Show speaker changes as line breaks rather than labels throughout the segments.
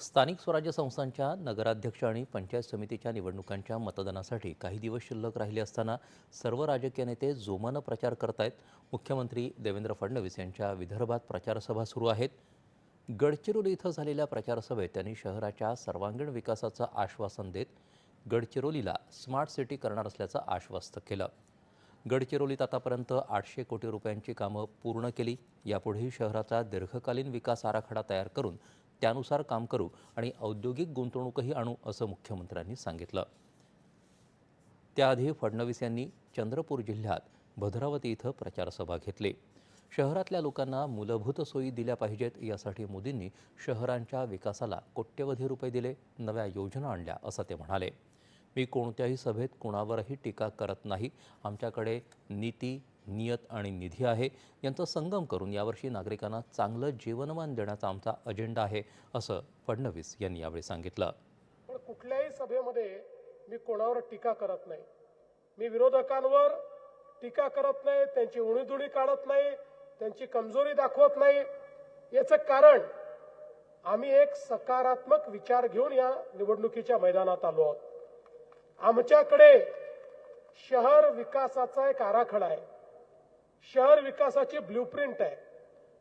स्थानिक स्वराज्य संस्थांच्या नगराध्यक्ष आणि पंचायत समितीच्या निवडणुकांच्या मतदानासाठी काही दिवस शिल्लक राहिले असताना सर्व राजकीय नेते जोमानं प्रचार करतायत. मुख्यमंत्री देवेंद्र फडणवीस यांच्या विदर्भात प्रचारसभा सुरू आहेत. गडचिरोली इथं झालेल्या प्रचारसभेत त्यांनी शहराच्या सर्वांगीण विकासाचं आश्वासन देत गडचिरोलीला स्मार्ट सिटी करणार असल्याचं आश्वस्त केलं. गडचिरोलीत आतापर्यंत आठशे कोटी रुपयांची कामं पूर्ण केली. यापुढेही शहराचा दीर्घकालीन विकास आराखडा तयार करून त्यानुसार काम करू आणि औद्योगिक गुंतवणूकही आणू असं मुख्यमंत्र्यांनी सांगितलं. त्याआधी फडणवीस यांनी चंद्रपूर जिल्ह्यात भद्रावती इथं प्रचारसभा घेतली. शहरातल्या लोकांना मूलभूत सोयी दिल्या पाहिजेत यासाठी मोदींनी शहरांच्या विकासाला कोट्यवधी रुपये दिले नव्या योजना आणल्या असं ते म्हणाले. मी कोणत्याही सभेत कुणावरही टीका करत नाही. आमच्याकडे नीती नियत आणि निधी आहे. यांचा संगम करून यावर्षी नागरिकांना चांगलं जीवनमान देण्याचा आमचा अजेंडा आहे असं फडणवीस यांनी यावेळी सांगितलं.
पण कुठल्याही सभेमध्ये मी कोणावर टीका करत नाही. मी विरोधकांवर टीका करत नाही त्यांची उणीधुणी काढत नाही त्यांची कमजोरी दाखवत नाही. याचं कारण आम्ही एक सकारात्मक विचार घेऊन या निवडणुकीच्या मैदानात आलो आहोत. आमच्याकडे शहर विकासाचा एक आराखडा आहे. शहर विकासाची ब्ल्यूप्रिंट आहे.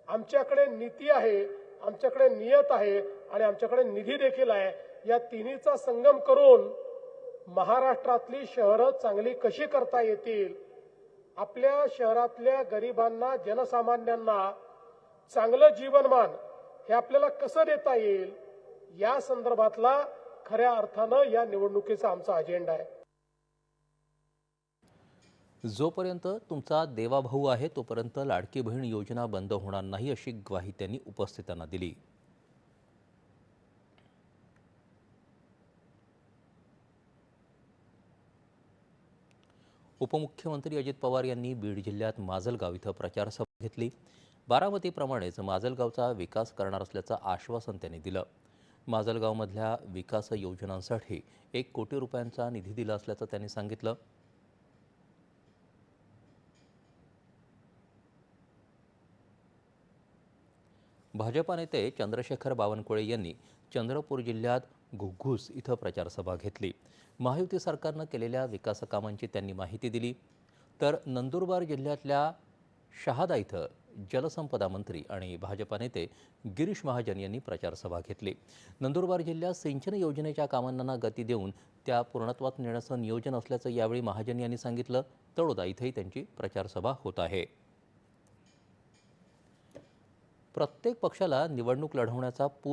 आमच्याकडे नीती आहे आमच्याकडे नियत आहे आणि आमच्याकडे निधी देखील आहे. या तिन्हीचा संगम करून महाराष्ट्रातली शहरं चांगली कशी करता येतील? आपल्या शहरातल्या गरिबांना जनसामान्यांना चांगलं जीवनमान हे आपल्याला कसं देता येईल? या संदर्भातला खऱ्या अर्थानं या निवडणुकीचा आमचा अजेंडा आहे.
जोपर्यंत तुमचा देवाभाऊ आहे तोपर्यंत लाडकी बहीण योजना बंद होणार नाही अशी ग्वाही त्यांनी उपस्थितांना दिली. उपमुख्यमंत्री अजित पवार यांनी बीड जिल्ह्यात माजलगाव इथं प्रचारसभा घेतली. बारामतीप्रमाणेच माजलगावचा विकास करणार असल्याचं आश्वासन त्यांनी दिलं. माजलगावमधल्या विकास योजनांसाठी एक कोटी रुपयांचा निधी दिला असल्याचं त्यांनी सांगितलं. भाजपा नेते चंद्रशेखर बावनकुळे यांनी चंद्रपूर जिल्ह्यात घुग्घूस इथं प्रचारसभा घेतली. महायुती सरकारनं केलेल्या विकास कामांची त्यांनी माहिती दिली. तर नंदुरबार जिल्ह्यातल्या शहादा इथं जलसंपदा मंत्री आणि भाजपा नेते गिरीश महाजन यांनी प्रचारसभा घेतली. नंदुरबार जिल्ह्यात सिंचन योजनेच्या कामांना गती देऊन त्या पूर्णत्वात नेण्याचं नियोजन असल्याचं यावेळी महाजन यांनी सांगितलं. तळोदा इथंही त्यांची प्रचारसभा होत आहे. प्रत्येक पक्षाला निवडणूक लढवण्याचा पूर्ण